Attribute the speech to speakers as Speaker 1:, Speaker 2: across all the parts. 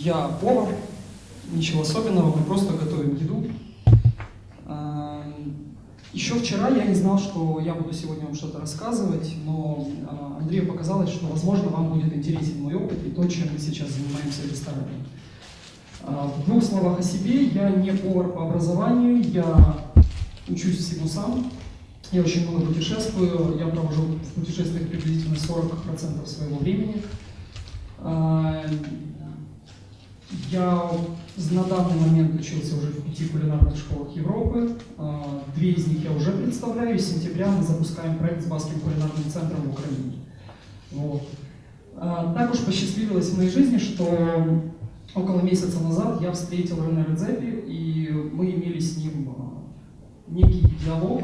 Speaker 1: Я повар, ничего особенного, мы просто готовим еду. А, Еще вчера я не знал, что я буду сегодня вам что-то рассказывать, но а, Андрею показалось, что, возможно, вам будет интересен мой опыт и то, чем мы сейчас занимаемся в ресторане. А, В двух словах о себе, я не повар по образованию, я учусь всему сам, я очень много путешествую, я провожу в путешествиях приблизительно 40% своего времени. Я на данный момент учился уже в пяти кулинарных школах Европы. А, Две из них я уже представляю. И с сентября мы запускаем проект с Баским кулинарным центром в Украине. Вот. А, Так уж посчастливилось в моей жизни, что около месяца назад я встретил Рене Редзепи, и мы имели с ним а, некий диалог.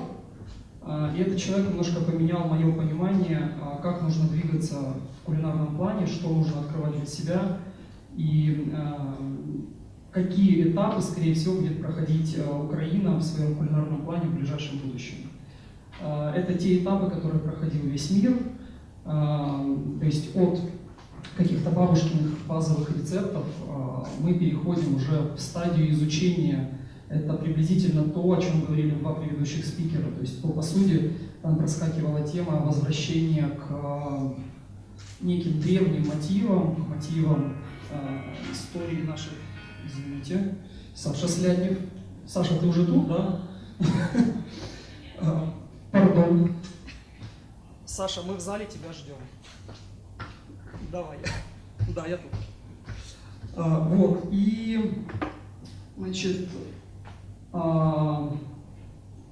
Speaker 1: И этот человек немножко поменял мое понимание, как нужно двигаться в кулинарном плане, что нужно открывать для себя и а, какие этапы, скорее всего, будет проходить а, Украина в своем кулинарном плане в ближайшем будущем. А, Это те этапы, которые проходил весь мир, то есть от каких-то бабушкиных базовых рецептов мы переходим уже в стадию изучения это приблизительно то, о чем говорили два предыдущих спикера. То есть по посуде там проскакивала тема возвращения к э, неким древним мотивам, мотивам э, истории нашей. Извините. Саша Сляднев. Саша, ты уже тут, да? Э, Пардон. Саша, мы в зале тебя ждем. Давай. Да, я тут. А, Вот, и, значит, а,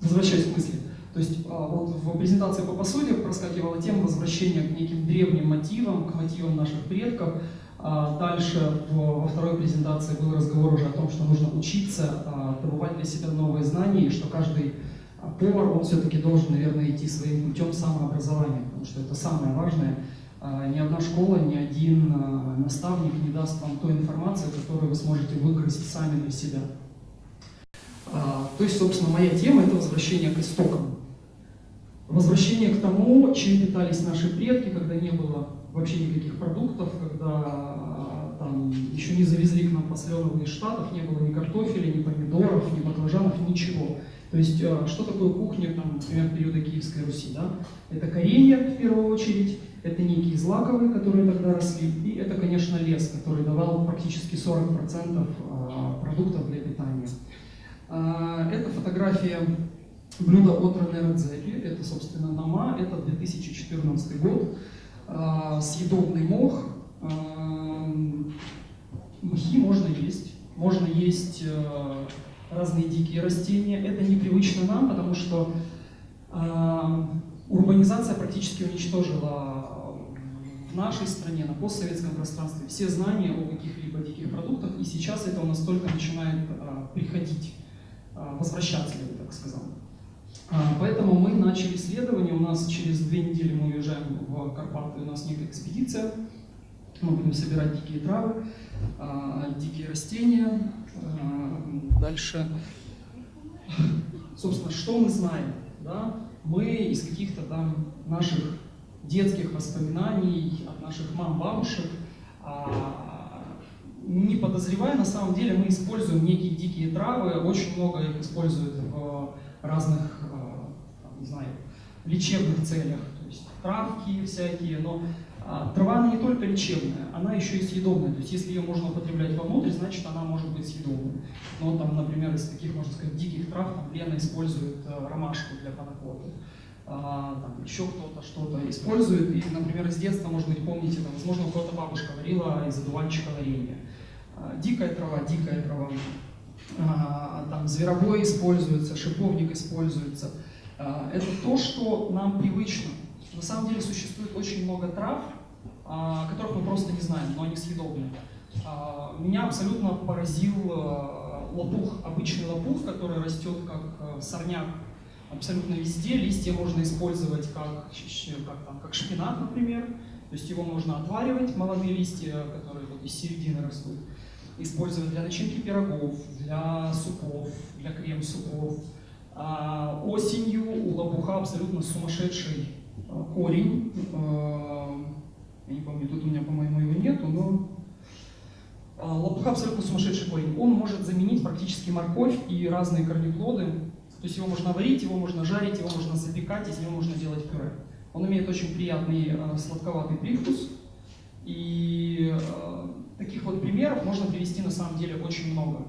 Speaker 1: возвращаясь к мысли, то есть а, вот в презентации по посуде проскакивала тема возвращения к неким древним мотивам, к мотивам наших предков. А Дальше во второй презентации был разговор уже о том, что нужно учиться а, добывать для себя новые знания, и что каждый а, повар, он все-таки должен, наверное, идти своим путем самообразования, потому что это самое важное. А, Ни одна школа, ни один а, наставник не даст вам той информации, которую вы сможете выкрасить сами для себя. А, То есть, собственно, моя тема – это возвращение к истокам. Возвращение к тому, чем питались наши предки, когда не было вообще никаких продуктов, когда а, там еще не завезли к нам посленовые из Штатов, не было ни картофеля, ни помидоров, ни баклажанов, ничего. То есть, а, что такое кухня, там, например, периода Киевской Руси? Да? Это коренья, в первую очередь, это некие злаковые, которые тогда росли, и это, конечно, лес, который давал практически 40% а, продуктов для питания. Это фотография блюда от Рене Редзепи. Это, собственно, Нама. Это 2014 год. А, Съедобный мох. А, Мхи можно есть. Можно есть э, разные дикие растения. Это непривычно нам, потому что урбанизация практически уничтожила в нашей стране, на постсоветском пространстве все знания о каких-либо диких продуктах, и сейчас это у нас только начинает приходить, возвращаться, я бы так сказал. А, Поэтому мы начали исследование. У нас через две недели мы уезжаем в Карпаты, у нас некая экспедиция. Мы будем собирать дикие травы, а, дикие растения. А, Дальше, собственно, что мы знаем? Да? Мы из каких-то там наших детских воспоминаний от наших мам, бабушек, не подозревая, на самом деле мы используем некие дикие травы, очень много их используют в разных, а, там, не знаю, лечебных целях, то есть травки всякие, но а, трава она не только лечебная, она еще и съедобная, то есть если ее можно употреблять вовнутрь, значит она может быть съедобной. Ну, там, например, из таких, можно сказать, диких трав, там Лена использует э, ромашку для панакоты, там еще кто-то что-то использует. И, например, из детства, может быть, помните, там, возможно, у кого-то бабушка варила из одуванчика варенье. А, Дикая трава, дикая трава. А, Там зверобой используется, шиповник используется. А, Это то, что нам привычно. На самом деле существует очень много трав, а, которых мы просто не знаем, но они съедобны. Меня абсолютно поразил лопух, обычный лопух, который растет как сорняк абсолютно везде. Листья можно использовать как, как, там, как шпинат, например. То есть его можно отваривать, молодые листья, которые вот из середины растут. Использовать для начинки пирогов, для супов, для крем-супов. А осенью у лопуха абсолютно сумасшедший э, корень. Э, Я не помню, тут у меня, по-моему, его нету, но а, лопух абсолютно сумасшедший корень. Он может заменить практически морковь и разные корнеплоды. То есть его можно варить, его можно жарить, его можно запекать, из него можно делать пюре. Он имеет очень приятный сладковатый привкус. И таких вот примеров можно привести на самом деле очень много.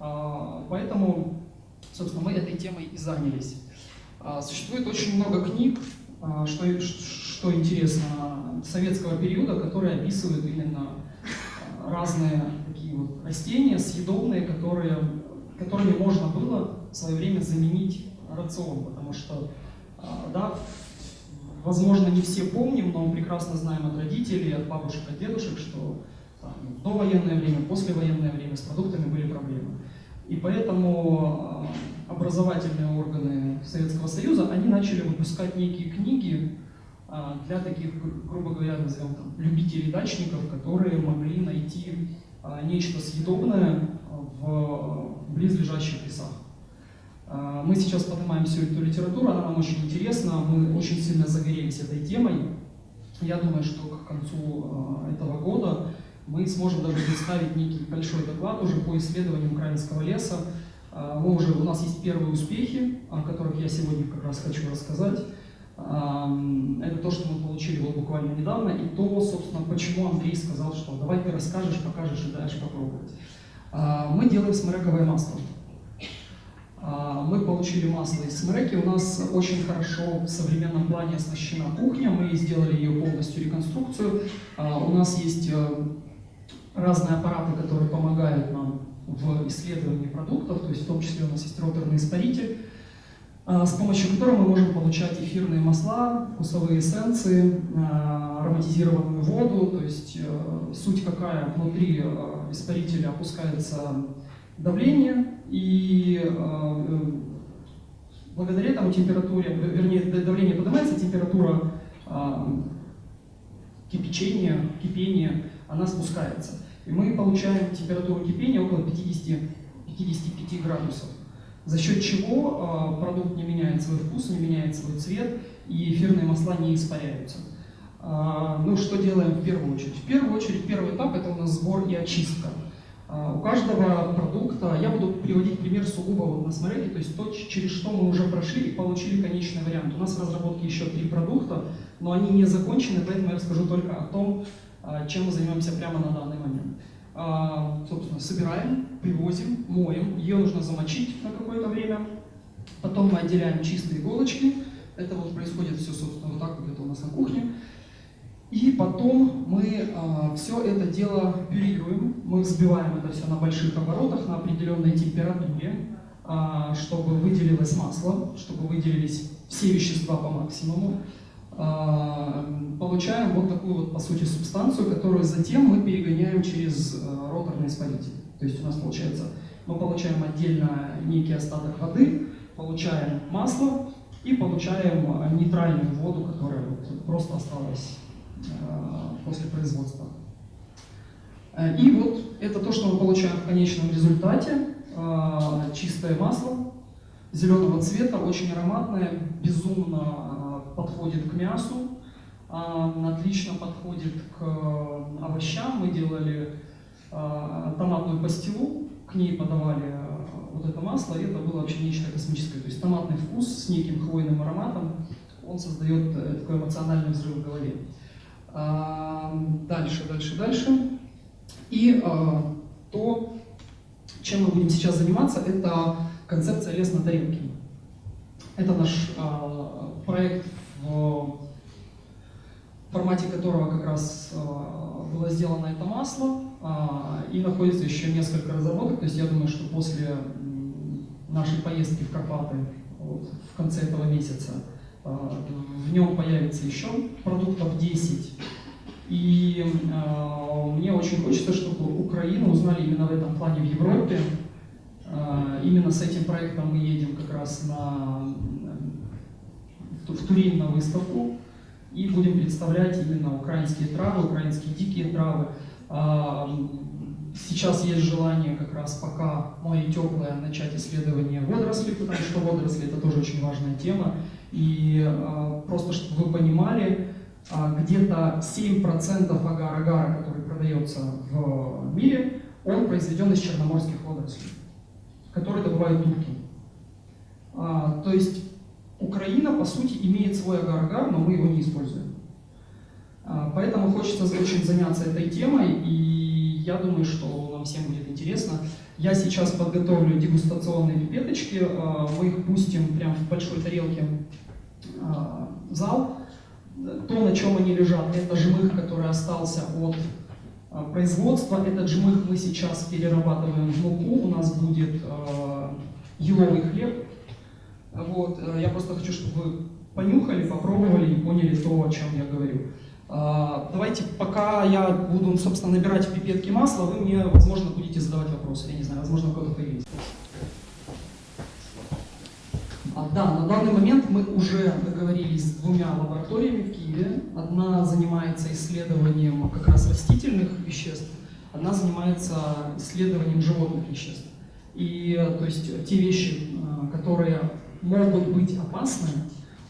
Speaker 1: Э, поэтому, собственно, мы этой темой и занялись. Э, существует очень много книг, э, что, что интересно, советского периода, которые описывают именно разные такие вот растения съедобные, которые, которыми можно было в свое время заменить рацион, потому что, а, да, возможно, не все помним, но мы прекрасно знаем от родителей, от бабушек, от дедушек, что там, в довоенное время, послевоенное время с продуктами были проблемы. И поэтому а, образовательные органы Советского Союза, они начали выпускать некие книги, а, для таких, грубо говоря, назовем там, любителей дачников, которые могли найти а, нечто съедобное в близлежащих лесах. Мы сейчас поднимаем всю эту литературу, она нам очень интересна, мы очень сильно загорелись этой темой. Я думаю, что к концу этого года мы сможем даже представить некий большой доклад уже по исследованию украинского леса. Мы уже, у нас есть первые успехи, о которых я сегодня как раз хочу рассказать. Это то, что мы получили вот буквально недавно, и то, собственно, почему Андрей сказал, что давай ты расскажешь, покажешь и дальше попробовать. А, мы делаем смерековое масло. А, мы получили масло из смереки, у нас очень хорошо в современном плане оснащена кухня, мы сделали ее полностью реконструкцию. А, у нас есть э, разные аппараты, которые помогают нам в исследовании продуктов, то есть в том числе у нас есть роторный испаритель, а, с помощью которого мы можем получать эфирные масла, вкусовые эссенции, а, ароматизированную воду, то есть э, суть какая, внутри э, испарителя опускается давление, и э, благодаря этому температуре, вернее, давление поднимается, температура кипячения, кипения, она спускается. И мы получаем температуру кипения около 50, 55 градусов за счет чего а, продукт не меняет свой вкус, не меняет свой цвет, и эфирные масла не испаряются. А, ну, что делаем в первую очередь? В первую очередь, первый этап – это у нас сбор и очистка. А, у каждого продукта, я буду приводить пример сугубо вот на смореке, то есть то, через что мы уже прошли и получили конечный вариант. У нас в разработке еще три продукта, но они не закончены, поэтому я расскажу только о том, чем мы занимаемся прямо на данный момент. А, собственно, собираем, привозим, моем. Ее нужно замочить на какое-то время. Потом мы отделяем чистые иголочки. Это вот происходит все, собственно, вот так вот это у нас на кухне. И потом мы а, все это дело пюрируем. Мы взбиваем это все на больших оборотах, на определенной температуре, а, чтобы выделилось масло, чтобы выделились все вещества по максимуму. А, получаем вот такую вот, по сути, субстанцию, которую затем мы перегоняем через э, роторный испаритель. То есть у нас получается, мы получаем отдельно некий остаток воды, получаем масло и получаем э, нейтральную воду, которая вот просто осталась после производства. И вот это то, что мы получаем в конечном результате. Чистое масло зеленого цвета, очень ароматное, безумно подходит к мясу, отлично подходит к э, овощам. Мы делали томатную пастилу, к ней подавали э, вот это масло, и это было вообще нечто космическое. То есть томатный вкус с неким хвойным ароматом, он создает э, такой эмоциональный взрыв в голове. А, дальше, дальше, дальше. И то, чем мы будем сейчас заниматься, это концепция лес на тарелке. Это наш проект в формате которого как раз а, было сделано это масло, а, и находится еще несколько разработок, то есть я думаю, что после нашей поездки в Карпаты вот, в конце этого месяца а, в нем появится еще продуктов 10. И э, мне очень хочется, чтобы Украину узнали именно в этом плане в Европе. Э, именно с этим проектом мы едем как раз на в Турин на выставку и будем представлять именно украинские травы, украинские дикие травы. Сейчас есть желание как раз пока море теплое начать исследование водорослей, потому что водоросли это тоже очень важная тема. И а, просто чтобы вы понимали, а, где-то 7% агар-агара, который продается в мире, он произведен из черноморских водорослей, которые добывают турки. А, то есть Украина, по сути, имеет свой агар-агар, но мы его не используем. А, поэтому хочется очень заняться этой темой, и я думаю, что нам всем будет интересно. Я сейчас подготовлю дегустационные пипеточки, а, мы их пустим прямо в большой тарелке а, в зал. То, на чем они лежат, это жмых, который остался от а, производства. Этот жмых мы сейчас перерабатываем в муку. У нас будет еловый хлеб. Вот. э, Я просто хочу, чтобы вы понюхали, попробовали и поняли то, о чем я говорю. А, Давайте, пока я буду, собственно, набирать в пипетки масло, вы мне, возможно, будете задавать вопросы. Я не знаю, возможно, у кого-то появились. А, Да, на данный момент мы уже договорились с двумя лабораториями в Киеве. Одна занимается исследованием как раз растительных веществ, одна занимается исследованием животных веществ. И то есть те вещи, э, которые могут быть опасны,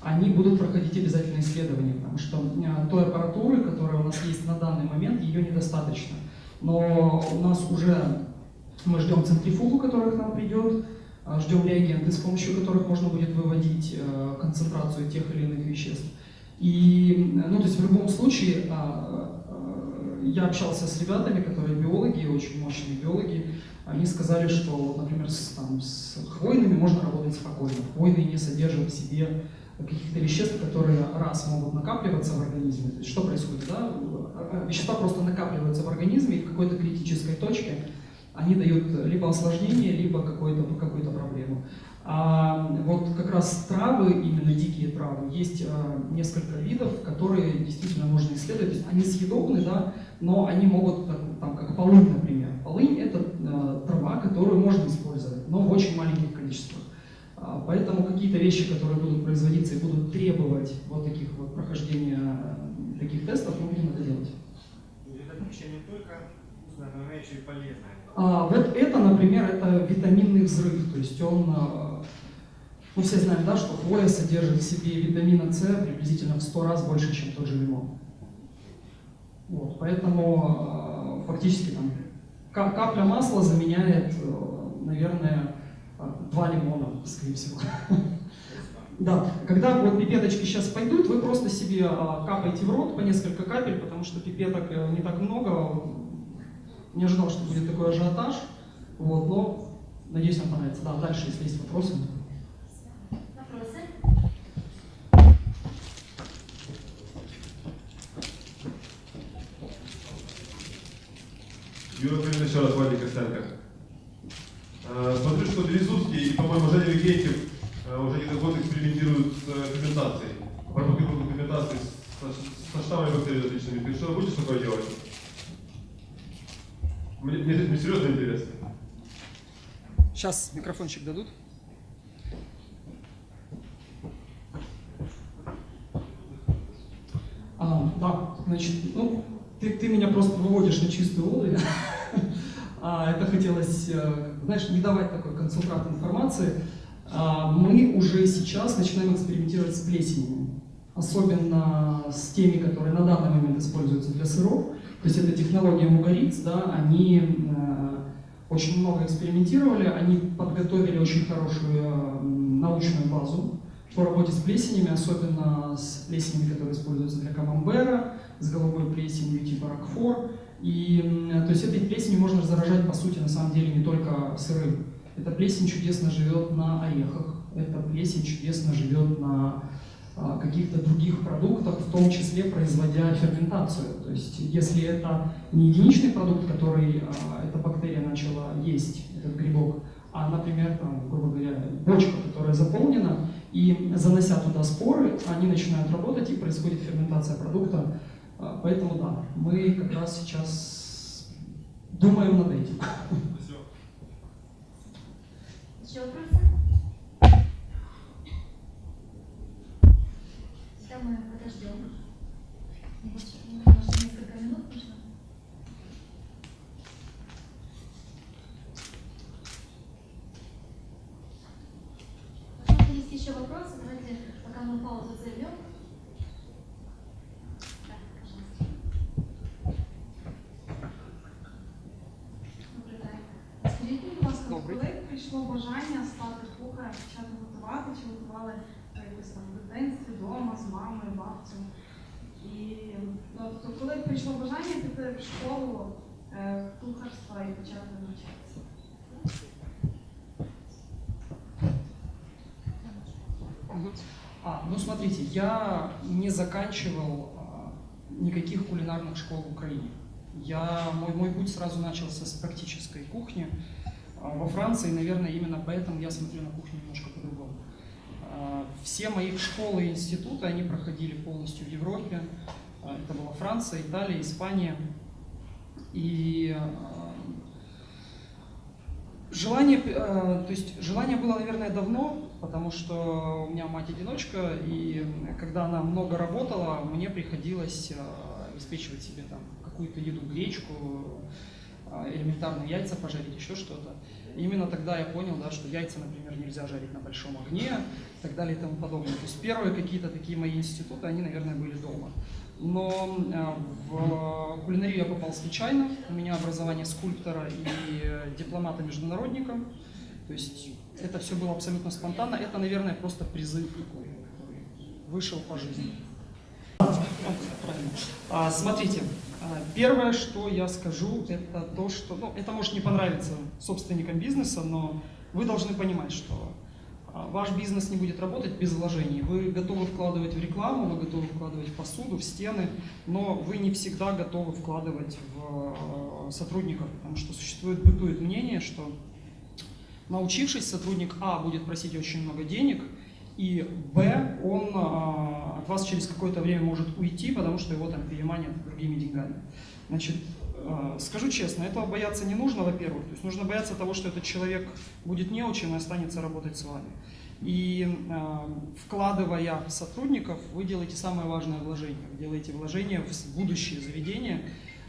Speaker 1: они будут проходить обязательно исследования, потому что э, той аппаратуры, которая у нас есть на данный момент, ее недостаточно. Но у нас уже мы ждем центрифугу, которая к нам придет, а, ждем реагенты, с помощью которых можно будет выводить э, концентрацию тех или иных веществ. И, э, ну, то есть в любом случае, а, э, я общался с ребятами, которые биологи, очень мощные биологи, они сказали, что, например, с, там, с хвойными можно работать спокойно. Хвойные не содержат в себе каких-то веществ, которые раз могут накапливаться в организме. То есть что происходит? Да? Вещества просто накапливаются в организме, и в какой-то критической точке они дают либо осложнение, либо какую-то какую проблему. А вот как раз травы, именно дикие травы, есть а, несколько видов, которые действительно можно исследовать. То есть они съедобны, да, но они могут, там, как полынь, например. Полынь – это а, трава, которую можно использовать, но в очень маленьких количествах. А, Поэтому какие-то вещи, которые будут производиться и будут требовать вот таких вот прохождения таких тестов, мы будем это делать.
Speaker 2: Это пища не только вкусная, но еще и полезная.
Speaker 1: А, вот это, например, это витаминный взрыв. То есть он, а, ну все знают, да, что хвоя содержит в себе витамина С приблизительно в 100 раз больше, чем тот же лимон. Вот, поэтому фактически там ка- капля масла заменяет, наверное, два лимона, скорее всего. Да, когда вот пипеточки сейчас пойдут, вы просто себе а, капаете в рот по несколько капель, потому что пипеток э, не так много. Не ожидал, что будет такой ажиотаж. Вот, но надеюсь, вам понравится. Да, дальше, если есть вопросы.
Speaker 3: Вопросы?
Speaker 4: Привет еще раз, Вадик Костенко. Э, Смотрю, что Березутский и, по-моему, Женя Викентьев э, уже не год экспериментируют с э, ферментацией. Пропагандируют ферментации со, со штаммами бактерий различными. Ты что, будешь такое делать? Мне, мне, мне серьезно интересно.
Speaker 1: Сейчас микрофончик дадут. А, да, значит, ну, ты, ты меня просто выводишь на чистую воду. А, это хотелось, э, знаешь, не давать такой концентрат информации. А, Мы уже сейчас начинаем экспериментировать с плесенями. Особенно с теми, которые на данный момент используются для сыров. То есть это технология мугариц, да, они э, очень много экспериментировали, они подготовили очень хорошую э, научную базу по работе с плесенями, особенно с плесенями, которые используются для камамбера, с голубой плесенью типа рокфор. И то есть этой плесенью можно заражать, по сути, на самом деле не только сырым. Эта плесень чудесно живет на орехах, эта плесень чудесно живет на каких-то других продуктах, в том числе производя ферментацию. То есть если это не единичный продукт, который а, эта бактерия начала есть, этот грибок, а, например, там, грубо говоря, бочка, которая заполнена, и занося туда споры, они начинают работать и происходит ферментация продукта. А, Поэтому да, мы как раз сейчас думаем над этим.
Speaker 3: Еще вопросы? Тогда мы подождем. Может, может, несколько минут нужно? Есть еще вопросы. Давайте, пока мы паузу займем. Да, пожалуйста. Добрый
Speaker 5: прийшло бажання стати кухарем, почати готувати, чи готували е, якось там в дитинстві, вдома, з мамою, бабцею? І ну, тобто, коли прийшло бажання піти в школу е, кухарства і почати навчатися?
Speaker 1: А, ну смотрите, я не заканчивал а, никаких кулинарных школ в Украине. Я, мой, мой путь сразу начался с практической кухни. А, Во Франции, наверное, именно поэтому я смотрю на кухню немножко по-другому. А, Все мои школы и институты, они проходили полностью в Европе. А, Это была Франция, Италия, Испания. И а, Желание, э, то есть желание было, наверное, давно, потому что у меня мать одиночка, и когда она много работала, мне приходилось э, обеспечивать себе там какую-то еду, гречку, э, элементарные яйца пожарить, еще что-то. Именно тогда я понял, да, что яйца, например, нельзя жарить на большом огне и так далее и тому подобное. То есть первые какие-то такие мои институты, они, наверное, были дома. Но э, в кулинарию я попал случайно. У меня образование скульптора и дипломата-международника. То есть это все было абсолютно спонтанно. Это, наверное, просто призыв такой, вышел по жизни. А, смотрите, а, первое, что я скажу, это то, что, ну, это может не понравиться собственникам бизнеса, но вы должны понимать, что а, ваш бизнес не будет работать без вложений. Вы готовы вкладывать в рекламу, вы готовы вкладывать в посуду, в стены, но вы не всегда готовы вкладывать в э, сотрудников, потому что существует, бытует мнение, что научившись, сотрудник А будет просить очень много денег, и Б, он а, от вас через какое-то время может уйти, потому что его там переманят другими деньгами. Значит, а, скажу честно, этого бояться не нужно, во-первых. То есть нужно бояться того, что этот человек будет неучим и останется работать с вами. И а, вкладывая сотрудников, вы делаете самое важное вложение. Вы делаете вложение в будущее заведения,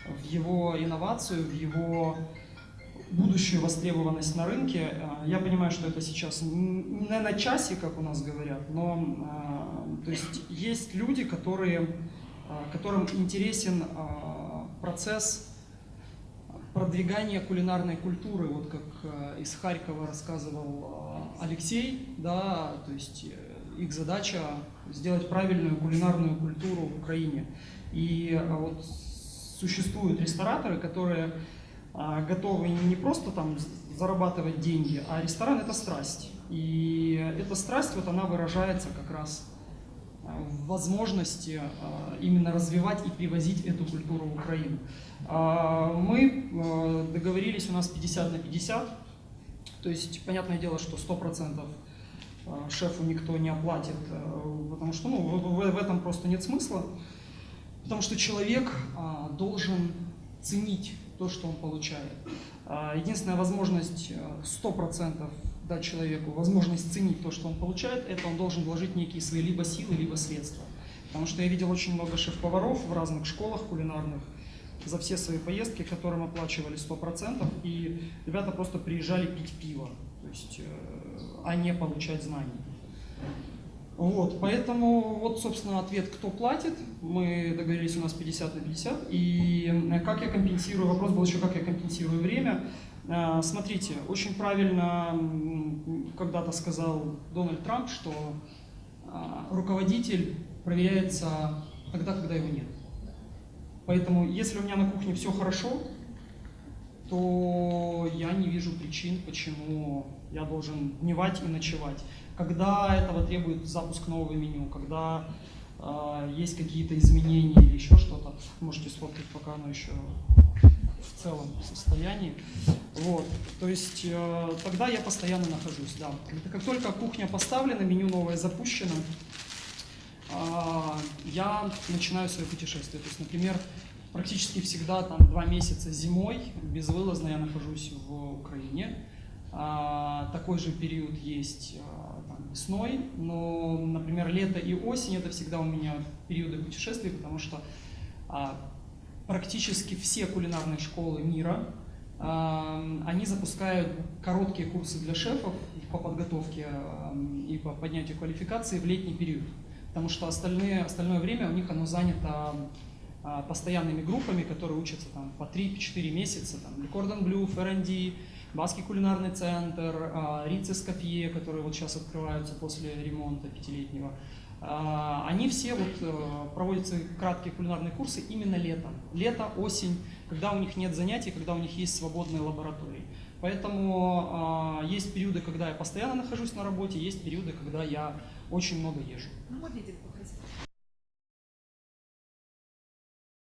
Speaker 1: в его инновацию, в его будущую востребованность на рынке. А, Я понимаю, что это сейчас не на часе, как у нас говорят, но а, то есть есть люди, которые, а, которым интересен процесс продвигания кулинарной культуры, вот как из Харькова рассказывал Алексей, да, то есть э, их задача сделать правильную кулинарную культуру в Украине. И вот существуют рестораторы, которые готовы не просто там зарабатывать деньги, а ресторан это страсть. И эта страсть, вот она выражается как раз а, в возможности а, именно развивать и привозить эту культуру в Украину. А, Мы а, договорились, у нас 50 на 50, то есть понятное дело, что 100% а, шефу никто не оплатит, а, потому что ну, в, этом просто нет смысла, потому что человек а, должен ценить то, что он получает. А, Единственная возможность э, 100% дать человеку возможность ценить то, что он получает, это он должен вложить некие свои либо силы, либо средства. Потому что я видел очень много шеф-поваров в разных школах кулинарных за все свои поездки, которым оплачивали 100%, и ребята просто приезжали пить пиво, то есть, э, а не получать знаний. Вот, поэтому вот, собственно, ответ, кто платит. Мы договорились, у нас 50 на 50. И э, как я компенсирую, вопрос был еще, как я компенсирую время. Э, Смотрите, очень правильно когда-то сказал Дональд Трамп, что э, руководитель проверяется тогда, когда его нет. Поэтому, если у меня на кухне все хорошо, то я не вижу причин, почему я должен дневать и ночевать. Когда этого требует запуск нового меню, когда э, есть какие-то изменения или еще что-то, можете сфоткать, пока оно еще в целом состоянии. Вот, то есть э, тогда я постоянно нахожусь, да. Как только кухня поставлена, меню новое запущено, а, я начинаю свое путешествие. То есть, например, практически всегда там два месяца зимой безвылазно я нахожусь в Украине. А, Такой же период есть весной, но, например, лето и осень это всегда у меня периоды путешествий, потому что а, практически все кулинарные школы мира а, они запускают короткие курсы для шефов по подготовке а, и по поднятию квалификации в летний период. Потому что остальные, остальное время у них оно занято а, постоянными группами, которые учатся там по 3-4 месяца, там, Cordon Bleu, Ferrandi, Баский кулинарный центр, а, Рице Скопье, которые вот сейчас открываются после ремонта пятилетнего. А, Они все вот э, проводятся краткие кулинарные курсы именно летом. Лето, осень, когда у них нет занятий, когда у них есть свободные лаборатории. Поэтому а, есть периоды, когда я постоянно нахожусь на работе, есть периоды, когда я очень много езжу.
Speaker 6: Ну, вот видите.